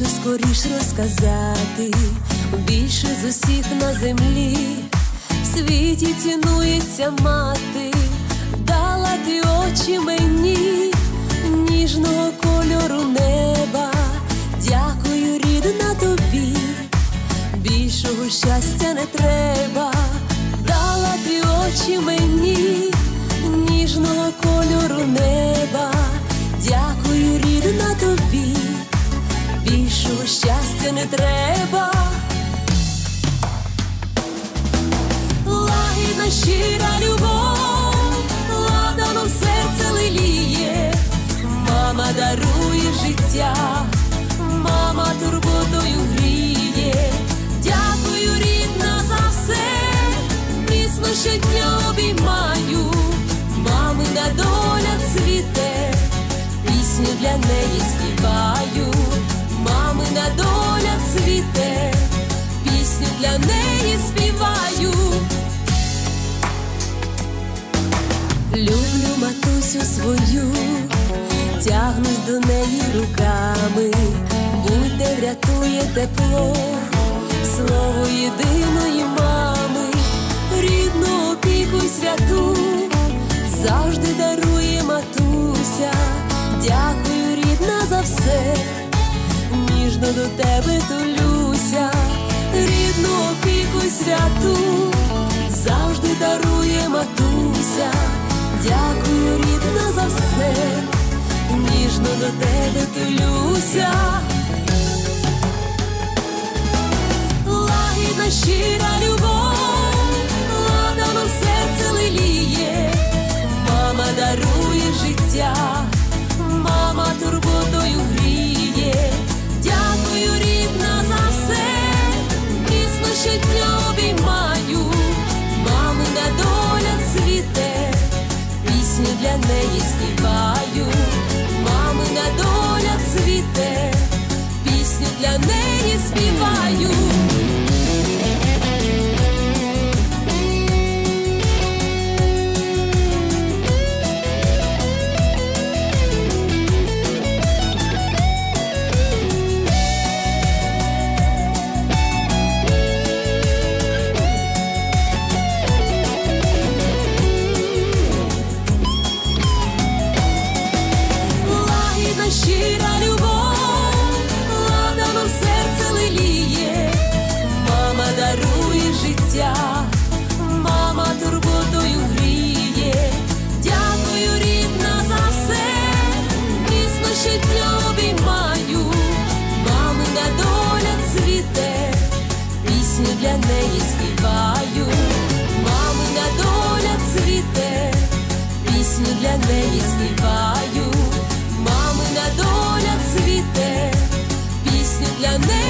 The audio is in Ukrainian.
скоріш розказати, більше з усіх на землі, в світі цінується мати, дала ти очі мені, ніжного кольору неба. Дякую, рідна тобі, більшого щастя не треба, дала ти очі мені, більшого щастя не треба. Лагідна щира любов, ладаном серце леліє, мама дарує життя, мама турботою гріє. Дякую, рідна, за все, міцно щодня обіймаю, мамина доля цвіте, пісню для неї співаю, Люблю матусю свою, тягнусь до неї руками, будьте врятує тепло, слово єдиної мами, рідну опіку святу, завжди дарує матуся. Дякую, рідна, за все, ніжно до тебе тулюся, рідну опіку й святу, до тебе тилюся, лагідна щира любов, ладаном серце лиліє, мама дарує життя, мама турботою гріє, дякую рідна за все, міцно щодня обіймаю, мамина доля цвіте, пісню для неї. цвіте, пісню для неї співаю, мамина доля цвіте, пісню для неї співаю, мамина доля цвіте, пісню для неї.